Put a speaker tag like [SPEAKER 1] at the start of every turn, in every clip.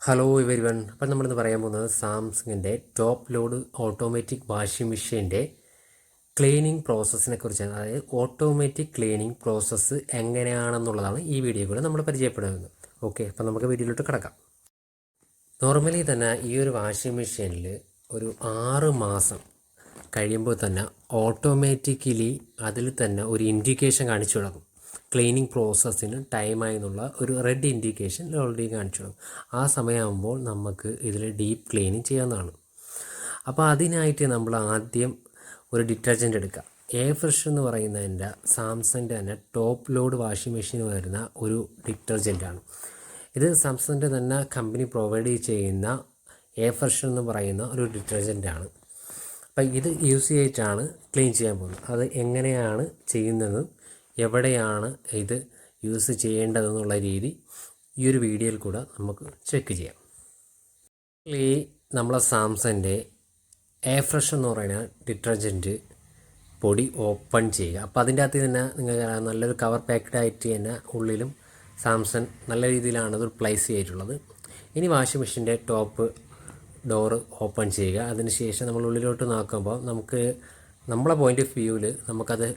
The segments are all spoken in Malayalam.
[SPEAKER 1] ഹലോ ഇവർ വൺ അപ്പം നമ്മളിന്ന് പറയാൻ പോകുന്നത് സാംസങ്ങിന്റെ ടോപ്പ് ലോഡ് ഓട്ടോമാറ്റിക് വാഷിംഗ് മെഷീന്റെ ക്ലീനിങ് പ്രോസസ്സിനെ കുറിച്ചാണ്. അതായത് ഓട്ടോമാറ്റിക് ക്ലീനിങ് പ്രോസസ്സ് എങ്ങനെയാണെന്നുള്ളതാണ് ഈ വീഡിയോ കൂടെ നമ്മൾ പരിചയപ്പെടുന്നത്. ഓക്കെ അപ്പം നമുക്ക് വീഡിയോയിലോട്ട് കിടക്കാം. നോർമലി തന്നെ ഈ ഒരു വാഷിംഗ് മെഷീനിൽ ഒരു ആറ് മാസം കഴിയുമ്പോൾ തന്നെ ഓട്ടോമാറ്റിക്കലി അതിൽ തന്നെ ഒരു ഇൻഡിക്കേഷൻ കാണിച്ചു തുടങ്ങും. ക്ലീനിങ് പ്രോസസ്സിന് ടൈമായി എന്നുള്ള ഒരു റെഡ് ഇൻഡിക്കേഷൻ ഓൾറെഡി കാണിച്ചു ആ സമയമാകുമ്പോൾ നമുക്ക് ഇതിൽ ഡീപ്പ് ക്ലീനിങ് ചെയ്യാവുന്നതാണ്. അപ്പോൾ അതിനായിട്ട് നമ്മൾ ആദ്യം ഒരു ഡിറ്റർജന്റ് എടുക്കുക. എ ഫ്രഷ് എന്ന് പറയുന്നതിന്റെ സാംസങ്ങിന്റെ തന്നെ ടോപ്പ് ലോഡ് വാഷിംഗ് മെഷീൻ വരുന്ന ഒരു ഡിറ്റർജന്റാണ് ഇത് സാംസങ്ങിന്റെ തന്നെ കമ്പനി പ്രൊവൈഡ് ചെയ്യുന്ന എ ഫ്രഷ് എന്ന് പറയുന്ന ഒരു ഡിറ്റർജന്റാണ് അപ്പം ഇത് യൂസ് ചെയ്തിട്ടാണ് ക്ലീൻ ചെയ്യാൻ പോകുന്നത്. അത് എങ്ങനെയാണ് ചെയ്യുന്നതെന്നും എവിടെയാണ് ഇത് യൂസ് ചെയ്യേണ്ടതെന്നുള്ള രീതി ഈ ഒരു വീഡിയോയിൽ കൂടെ നമുക്ക് ചെക്ക് ചെയ്യാം. ഈ നമ്മളെ സാംസങ്ങിന്റെ എയർ ഫ്രഷ് എന്ന് പറയുന്ന ഡിറ്റർജന്റ് പൊടി ഓപ്പൺ ചെയ്യുക. അപ്പോൾ അതിന്റെ അകത്ത് തന്നെ നിങ്ങൾക്ക് നല്ലൊരു കവർ പാക്ക്ഡ് ആയിട്ട് തന്നെ ഉള്ളിലും സാംസങ് നല്ല രീതിയിലാണ് അത് പ്ലേസ് ചെയ്തിട്ടുള്ളത്. ഇനി വാഷിംഗ് മെഷീന്റെ ടോപ്പ് ഡോറ് ഓപ്പൺ ചെയ്യുക. അതിനുശേഷം നമ്മൾ ഉള്ളിലോട്ട് നോക്കുമ്പോൾ നമുക്ക് നമ്മളെ പോയിന്റ് ഓഫ് വ്യൂവിൽ നമുക്കത്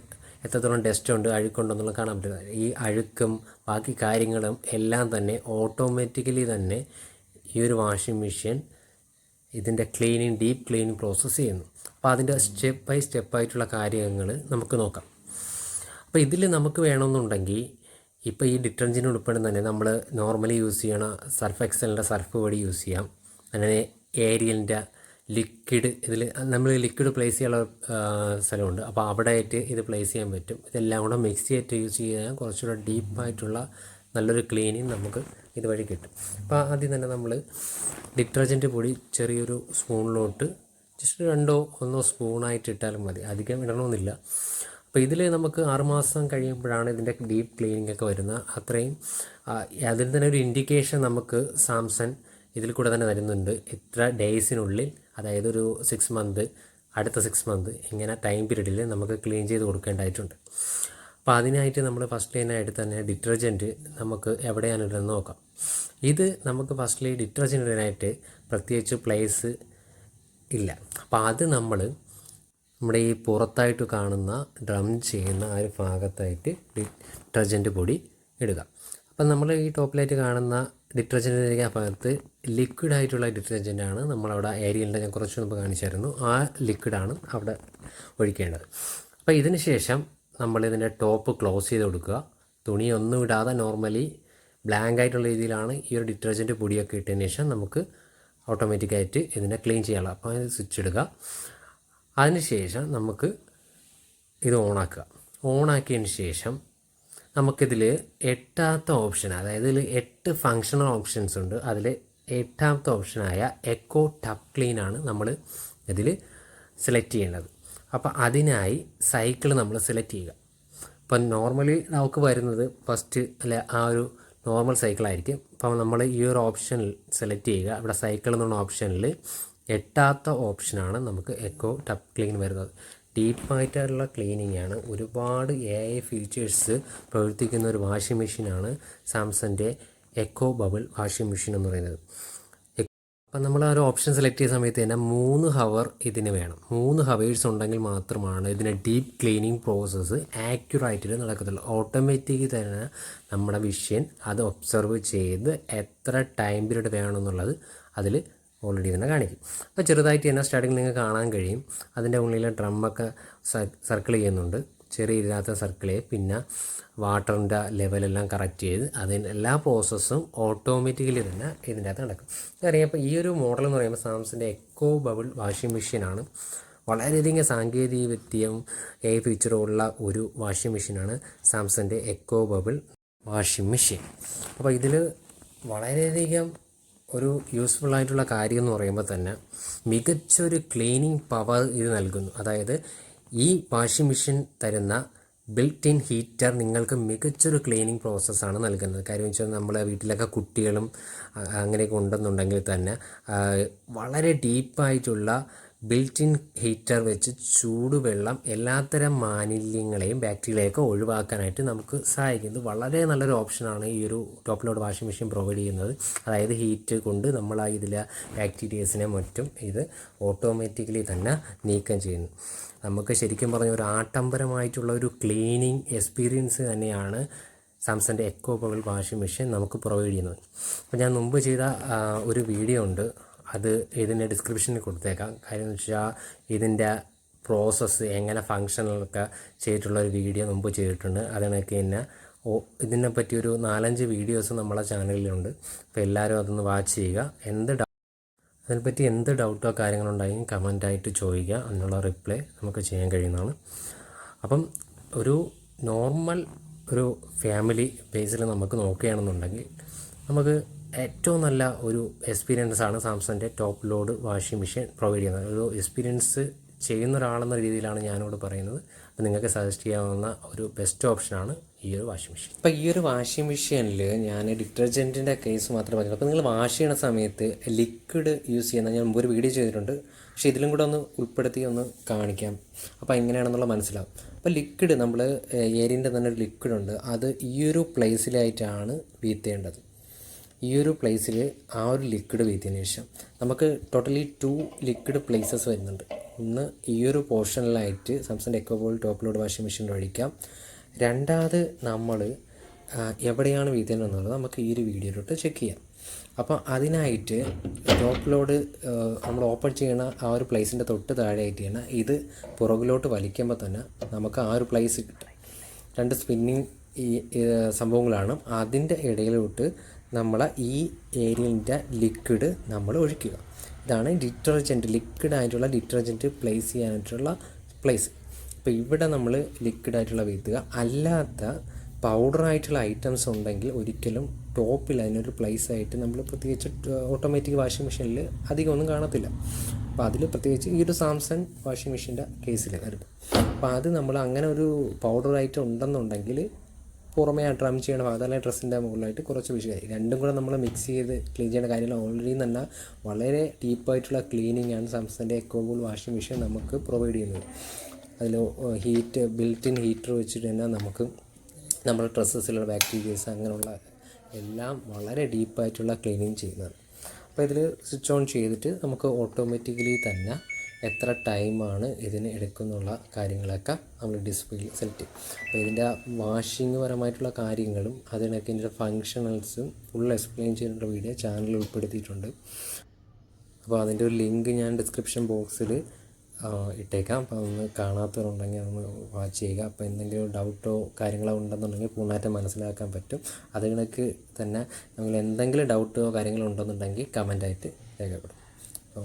[SPEAKER 1] എത്രത്തോളം ഡസ്റ്റ് ഉണ്ട് അഴുക്കുണ്ടെന്നുള്ള കാണാൻ പറ്റും. ഈ അഴുക്കും ബാക്കി കാര്യങ്ങളും എല്ലാം തന്നെ ഓട്ടോമാറ്റിക്കലി തന്നെ ഈ ഒരു വാഷിംഗ് മെഷീൻ ഇതിന്റെ ക്ലീനിങ് ഡീപ്പ് ക്ലീനിങ് പ്രോസസ്സ് ചെയ്യുന്നു. അപ്പോൾ അതിന്റെ സ്റ്റെപ്പ് ബൈ സ്റ്റെപ്പായിട്ടുള്ള കാര്യങ്ങൾ നമുക്ക് നോക്കാം. അപ്പോൾ ഇതിൽ നമുക്ക് വേണമെന്നുണ്ടെങ്കിൽ ഇപ്പോൾ ഈ ഡിറ്റർജന്റ് ഉൾപ്പെടെ തന്നെ നമ്മൾ നോർമലി യൂസ് ചെയ്യണ സർഫ് എക്സലിന്റെ സർഫ് പൊടി യൂസ് ചെയ്യാം. അങ്ങനെ ഏരിയലിന്റെ ലിക്വിഡ് ഇതിൽ നമ്മൾ ലിക്വിഡ് പ്ലേസ് ചെയ്യാനുള്ള സ്ഥലമുണ്ട്. അപ്പോൾ അവിടെ ആയിട്ട് ഇത് പ്ലേസ് ചെയ്യാൻ പറ്റും. ഇതെല്ലാം കൂടെ മിക്സ് ചെയ്തിട്ട് യൂസ് ചെയ്യാൻ കുറച്ചുകൂടെ ഡീപ്പായിട്ടുള്ള നല്ലൊരു ക്ലീനിങ് നമുക്ക് ഇതുവഴി കിട്ടും. അപ്പോൾ ആദ്യം തന്നെ നമ്മൾ ഡിറ്റർജന്റ് പൊടി ചെറിയൊരു സ്പൂണിലോട്ട് ജസ്റ്റ് രണ്ടോ ഒന്നോ സ്പൂണായിട്ട് ഇട്ടാലും മതി. അധികം ഇടണമെന്നില്ല. അപ്പോൾ ഇതിൽ നമുക്ക് ആറുമാസം കഴിയുമ്പോഴാണ് ഇതിന്റെ ഡീപ്പ് ക്ലീനിങ് ഒക്കെ വരുന്നത്. അത്രയും അതിൽ തന്നെ ഒരു ഇൻഡിക്കേഷൻ നമുക്ക് സാംസങ് ഇതിൽ കൂടെ തന്നെ തരുന്നുണ്ട് ഇത്ര ഡേയ്സിനുള്ളിൽ അതായത് ഒരു സിക്സ് മന്ത് അടുത്ത സിക്സ് മന്ത് ഇങ്ങനെ ടൈം പീരീഡിൽ നമുക്ക് ക്ലീൻ ചെയ്ത് കൊടുക്കേണ്ടതായിട്ടുണ്ട്. അപ്പോൾ അതിനായിട്ട് നമ്മൾ ഫസ്റ്റ് ലൈനായിട്ട് തന്നെ ഡിറ്റർജന്റ് നമുക്ക് എവിടെയാണ് ഇടുന്നത് നോക്കാം. ഇത് നമുക്ക് ഫസ്റ്റ്ലി ഡിറ്റർജന്റ് ഇടാനായിട്ട് പ്രത്യേകിച്ച് പ്ലേസ് ഇല്ല. അപ്പോൾ അത് നമ്മൾ നമ്മുടെ ഈ പുറത്തായിട്ട് കാണുന്ന ഡ്രം ചെയ്യുന്ന ആ ഒരു ഭാഗത്തായിട്ട് ഡിറ്റർജന്റ് പൊടി ഇടുക. അപ്പം നമ്മൾ ഈ ടോപ്പിലായിട്ട് കാണുന്ന ഡിറ്റർജന്റിന്റെ ഭാഗത്ത് ലിക്വിഡ് ആയിട്ടുള്ള ഡിറ്റർജന്റാണ് നമ്മളവിടെ ഏരിയലിന്റെ ഞാൻ കുറച്ച് മുമ്പ് കാണിച്ചായിരുന്നു. ആ ലിക്വിഡാണ് അവിടെ ഒഴിക്കേണ്ടത്. അപ്പോൾ ഇതിന് ശേഷം നമ്മൾ ഇതിന്റെ ടോപ്പ് ക്ലോസ് ചെയ്ത് കൊടുക്കുക. തുണിയൊന്നും ഇടാതെ നോർമലി ബ്ലാങ്ക് ആയിട്ടുള്ള രീതിയിലാണ് ഈ ഒരു ഡിറ്റർജന്റ് പൊടിയൊക്കെ ഇട്ടതിന് ശേഷം നമുക്ക് ഓട്ടോമാറ്റിക്കായിട്ട് ഇതിനെ ക്ലീൻ ചെയ്യാനുള്ള അപ്പോൾ അതിന് സ്വിച്ച് ഇടുക അതിന് ശേഷം നമുക്ക് ഇത് ഓണാക്കുക. ഓണാക്കിയതിന് ശേഷം നമുക്കിതിൽ എട്ടാമത്തെ ഓപ്ഷൻ അതായത് ഇതിൽ എട്ട് ഫങ്ഷണൽ ഓപ്ഷൻസ് ഉണ്ട്. അതിൽ എട്ടാമത്തെ ഓപ്ഷനായ എക്കോ ടപ്പ് ക്ലീൻ ആണ് നമ്മൾ ഇതിൽ സെലക്ട് ചെയ്യേണ്ടത്. അപ്പോൾ അതിനായി സൈക്കിൾ നമ്മൾ സെലക്ട് ചെയ്യുക. ഇപ്പം നോർമലി നമുക്ക് വരുന്നത് ഫസ്റ്റ് അല്ലെ ആ ഒരു നോർമൽ സൈക്കിളായിരിക്കും അപ്പോൾ നമ്മൾ ഈ ഒരു ഓപ്ഷനിൽ സെലക്ട് ചെയ്യുക. ഇവിടെ സൈക്കിൾ എന്നുള്ള ഓപ്ഷനിൽ എട്ടാത്ത ഓപ്ഷനാണ് നമുക്ക് എക്കോ ടപ്പ് ക്ലീൻ വരുന്നത്. ഡീപ്പായിട്ടുള്ള ക്ലീനിങ് ആണ്. ഒരുപാട് എ ഐ ഫീച്ചേഴ്സ് പ്രവർത്തിക്കുന്ന ഒരു വാഷിംഗ് മെഷീനാണ് സാംസങ്ങിന്റെ എക്കോ ബബിൾ വാഷിംഗ് മെഷീൻ എന്ന് പറയുന്നത്. അപ്പം നമ്മൾ ആ ഒരു ഓപ്ഷൻ സെലക്ട് ചെയ്ത സമയത്ത് തന്നെ മൂന്ന് ഹവർ ഇതിന് വേണം. മൂന്ന് ഹവേഴ്സ് ഉണ്ടെങ്കിൽ മാത്രമാണ് ഇതിന്റെ ഡീപ്പ് ക്ലീനിങ് പ്രോസസ്സ് ആക്യുറേറ്റിൽ നടക്കത്തുള്ളൂ. ഓട്ടോമാറ്റിക് തന്നെ നമ്മുടെ വിഷ്യൻ അത് ഒബ്സർവ് ചെയ്ത് എത്ര ടൈം പീരീഡ് വേണമെന്നുള്ളത് അതിൽ ഓൾറെഡി തന്നെ കാണിക്കും. അപ്പോൾ ചെറുതായിട്ട് തന്നെ സ്റ്റാർട്ടിങ് നിങ്ങൾക്ക് കാണാൻ കഴിയും. അതിന്റെ ഉള്ളിലെ ഡ്രമ്മൊക്കെ സർക്കിൾ ചെയ്യുന്നുണ്ട്. ചെറിയ ഇതിനകത്ത് സർക്കിൾ പിന്നെ വാട്ടറിന്റെ ലെവലെല്ലാം കറക്റ്റ് ചെയ്ത് അതിന് എല്ലാ പ്രോസസ്സും ഓട്ടോമാറ്റിക്കലി തന്നെ ഇതിന്റെ അകത്ത് നടക്കും. അപ്പോൾ ഈ ഒരു മോഡൽ എന്ന് പറയുമ്പോൾ സാംസങ്ങിന്റെ എക്കോ ബബിൾ വാഷിംഗ് മെഷീനാണ് വളരെയധികം സാങ്കേതിക വിദ്യയും എ ഫീച്ചറും ഉള്ള ഒരു വാഷിംഗ് മെഷീനാണ് സാംസങ്ങിന്റെ എക്കോ ബബിൾ വാഷിംഗ് മെഷീൻ അപ്പോൾ ഇതിൽ വളരെയധികം ഒരു യൂസ്ഫുൾ ആയിട്ടുള്ള കാര്യം എന്ന് പറയുമ്പോൾ തന്നെ മികച്ചൊരു ക്ലീനിങ് പവർ ഇത് നൽകുന്നു. അതായത് ഈ വാഷിംഗ് മെഷീൻ തരുന്ന ബിൽറ്റ് ഇൻ ഹീറ്റർ നിങ്ങൾക്ക് മികച്ചൊരു ക്ലീനിങ് പ്രോസസ്സാണ് നൽകുന്നത്. കാര്യം വെച്ചാൽ നമ്മളെ വീട്ടിലൊക്കെ കുട്ടികളും അങ്ങനെയൊക്കെ ഉണ്ടെന്നുണ്ടെങ്കിൽ തന്നെ വളരെ ഡീപ്പായിട്ടുള്ള ബിൽറ്റ് ഇൻ ഹീറ്റർ വെച്ച് ചൂടുവെള്ളം എല്ലാത്തരം മാലിന്യങ്ങളെയും ബാക്ടീരിയയൊക്കെ ഒഴിവാക്കാനായിട്ട് നമുക്ക് സഹായിക്കും ഇത് വളരെ നല്ലൊരു ഓപ്ഷനാണ് ഈ ഒരു top load washing machine provide ചെയ്യുന്നത്. അതായത് ഹീറ്റ് കൊണ്ട് നമ്മൾ ആ ഇതിലെ ബാക്ടീരിയസിനെ മറ്റും ഇത് ഓട്ടോമാറ്റിക്കലി തന്നെ നീക്കം ചെയ്യുന്നു. നമുക്ക് ശരിക്കും പറഞ്ഞ ഒരു ആഡംബരമായിട്ടുള്ള ഒരു ക്ലീനിങ് എക്സ്പീരിയൻസ് തന്നെയാണ് സാംസങ്ങിന്റെ എക്കോ പവൽ വാഷിംഗ് മെഷീൻ നമുക്ക് പ്രൊവൈഡ് ചെയ്യുന്നത്. അപ്പോൾ ഞാൻ മുമ്പ് ചെയ്ത ഒരു വീഡിയോ ഉണ്ട്. അത് ഇതിന്റെ ഡിസ്ക്രിപ്ഷനിൽ കൊടുത്തേക്കാം. കാര്യം എന്ന് വെച്ചാൽ ഇതിന്റെ പ്രോസസ്സ് എങ്ങനെ ഫങ്ഷനൊക്കെ ചെയ്തിട്ടുള്ള ഒരു വീഡിയോ മുമ്പ് ചെയ്തിട്ടുണ്ട്. അതിനൊക്കെ തന്നെ ഇതിനെ പറ്റി ഒരു നാലഞ്ച് വീഡിയോസ് നമ്മളെ ചാനലിലുണ്ട് അപ്പോൾ എല്ലാവരും അതൊന്ന് വാച്ച് ചെയ്യുക. എന്ത് അതിനെപ്പറ്റി എന്ത് ഡൗട്ടോ കാര്യങ്ങളോ കമന്റായിട്ട് ചോദിക്കുക. അതിനുള്ള റിപ്ലൈ നമുക്ക് ചെയ്യാൻ കഴിയുന്നതാണ്. അപ്പം ഒരു നോർമൽ ഒരു ഫാമിലി ബേസിൽ നമുക്ക് നോക്കുകയാണെന്നുണ്ടെങ്കിൽ നമുക്ക് ഏറ്റവും നല്ല ഒരു എക്സ്പീരിയൻസ് ആണ് സാംസങ്ങിന്റെ top load washing machine provide ചെയ്യുന്നത്. ഒരു എക്സ്പീരിയൻസ് ചെയ്യുന്ന ഒരാളെന്ന രീതിയിലാണ് ഞാനിവിടെ പറയുന്നത്. അപ്പോൾ നിങ്ങൾക്ക് സജസ്റ്റ് ചെയ്യാവുന്ന ഒരു ബെസ്റ്റ് ഓപ്ഷനാണ് ഈ ഒരു വാഷിംഗ് മെഷീൻ അപ്പോൾ ഈ ഒരു വാഷിംഗ് മെഷീനിൽ ഞാൻ ഡിറ്റർജന്റിന്റെ കേസ് മാത്രമേ പറഞ്ഞു അപ്പോൾ നിങ്ങൾ വാഷ് ചെയ്യുന്ന സമയത്ത് ലിക്വിഡ് യൂസ് ചെയ്യുന്ന ഞാൻ മുമ്പ് ഒരു വീഡിയോ ചെയ്തിട്ടുണ്ട്. പക്ഷേ ഇതിലും കൂടെ ഒന്ന് ഉൾപ്പെടുത്തി ഒന്ന് കാണിക്കാം. അപ്പോൾ എങ്ങനെയാണെന്നുള്ള മനസ്സിലാവും. അപ്പോൾ ലിക്വിഡ് നമ്മൾ എയറിന്റെ തന്നെ ഒരു ലിക്വിഡ് ഉണ്ട്. അത് ഈ ഒരു പ്ലേസിലായിട്ടാണ് വീത്തേണ്ടത്. ഈ ഒരു പ്ലേസിൽ ആ ഒരു ലിക്വിഡ് വീത്തിയതിന് ശേഷം നമുക്ക് ടോട്ടലി ടു ലിക്വിഡ് പ്ലേസസ് വരുന്നുണ്ട്. ഒന്ന് ഈ ഒരു പോർഷനിലായിട്ട് Samsung eco bubble top load washing മെഷീനിൽ ഒഴിക്കാം. രണ്ടാമത് നമ്മൾ എവിടെയാണ് വീഴുന്നതെന്നുള്ളത് നമുക്ക് ഈ ഒരു വീഡിയോയിലോട്ട് ചെക്ക് ചെയ്യാം. അപ്പോൾ അതിനായിട്ട് ടോപ്പ് ലോഡ് നമ്മൾ ഓപ്പൺ ചെയ്യണ ആ ഒരു പ്ലേസിന്റെ തൊട്ട് താഴെയായിട്ട് ചെയ്യണ ഇത് പുറകിലോട്ട് വലിക്കുമ്പോൾ തന്നെ നമുക്ക് ആ ഒരു പ്ലേസ് കിട്ടും. രണ്ട് സ്പിന്നിങ് ഈ സംഭവങ്ങളാണ്. അതിന്റെ ഇടയിലോട്ട് നമ്മൾ ഈ ഏരിയന്റെ ലിക്വിഡ് നമ്മൾ ഒഴിക്കുക. ഇതാണ് ഡിറ്റർജന്റ് ലിക്വിഡ് ആയിട്ടുള്ള ഡിറ്റർജന്റ് പ്ലേസ് ചെയ്യാനായിട്ടുള്ള പ്ലേസ് അപ്പോൾ ഇവിടെ നമ്മൾ ലിക്വിഡ് ആയിട്ടുള്ള വീഴ്ത്തുക അല്ലാത്ത പൗഡർ ആയിട്ടുള്ള ഐറ്റംസ് ഉണ്ടെങ്കിൽ ഒരിക്കലും ടോപ്പിൽ അതിനൊരു പ്ലേസ് ആയിട്ട് നമ്മൾ പ്രത്യേകിച്ച് ഓട്ടോമാറ്റിക് വാഷിംഗ് മെഷീനിൽ അധികം ഒന്നും കാണത്തില്ല. അപ്പോൾ അതിൽ പ്രത്യേകിച്ച് ഈ ഒരു സാംസങ് വാഷിംഗ് മെഷീന്റെ കേസിൽ വരുമ്പോൾ അപ്പോൾ അത് നമ്മൾ അങ്ങനെ ഒരു പൗഡർ ഐറ്റം ഉണ്ടെന്നുണ്ടെങ്കിൽ പുറമേ ആ ഡ്രം ചെയ്യണ ഭാഗത്ത് അല്ലെങ്കിൽ ഡ്രസ്സിന്റെ മുകളിലായിട്ട് കുറച്ച് വിഷയമായി രണ്ടും കൂടെ നമ്മൾ മിക്സ് ചെയ്ത് ക്ലീൻ ചെയ്യേണ്ട കാര്യങ്ങൾ ഓൾറെഡി തന്നെ വളരെ ഡീപ്പായിട്ടുള്ള ക്ലീനിങ് ആണ് സാംസങ്ങിന്റെ എക്കോബോൾ വാഷിംഗ് മെഷീൻ നമുക്ക് പ്രൊവൈഡ് ചെയ്യുന്നത്. അതിൽ ഹീറ്റ് ബിൽറ്റ് ഇൻ ഹീറ്റർ വെച്ചിട്ട് തന്നെ നമുക്ക് നമ്മുടെ ഡ്രസ്സസിലുള്ള ബാക്ടീരിയസ് അങ്ങനെയുള്ള എല്ലാം വളരെ ഡീപ്പായിട്ടുള്ള ക്ലീനിങ് ചെയ്യുന്നതാണ്. അപ്പോൾ ഇതിൽ സ്വിച്ച് ഓൺ ചെയ്തിട്ട് നമുക്ക് ഓട്ടോമാറ്റിക്കലി തന്നെ എത്ര ടൈമാണ് ഇതിന് എടുക്കുന്നുള്ള കാര്യങ്ങളൊക്കെ നമ്മൾ ഡിസ്പ്ലേയിൽ സെലക്ട് ചെയ്യും. അപ്പോൾ ഇതിന്റെ വാഷിംഗ് പരമായിട്ടുള്ള കാര്യങ്ങളും അതിനൊക്കെ ഇതിന്റെ ഫങ്ഷണൽസും ഫുൾ എക്സ്പ്ലെയിൻ ചെയ്തിട്ടുള്ള വീഡിയോ ചാനലിൽ ഉൾപ്പെടുത്തിയിട്ടുണ്ട്. അപ്പോൾ അതിന്റെ ഒരു ലിങ്ക് ഞാൻ ഡിസ്ക്രിപ്ഷൻ ബോക്സിൽ ഇട്ടേക്കാം. അപ്പോൾ അതൊന്ന് കാണാത്തവരുണ്ടെങ്കിൽ ഒന്ന് വാച്ച് ചെയ്യുക. അപ്പോൾ എന്തെങ്കിലും ഡൗട്ടോ കാര്യങ്ങളോ ഉണ്ടെന്നുണ്ടെങ്കിൽ പൂർണമായിട്ട് മനസ്സിലാക്കാൻ പറ്റും. അത് കണക്ക് തന്നെ നമ്മൾ എന്തെങ്കിലും ഡൗട്ടോ കാര്യങ്ങളോ ഉണ്ടെന്നുണ്ടെങ്കിൽ കമന്റായിട്ട് രേഖപ്പെടും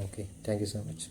[SPEAKER 1] okay. Thank you so much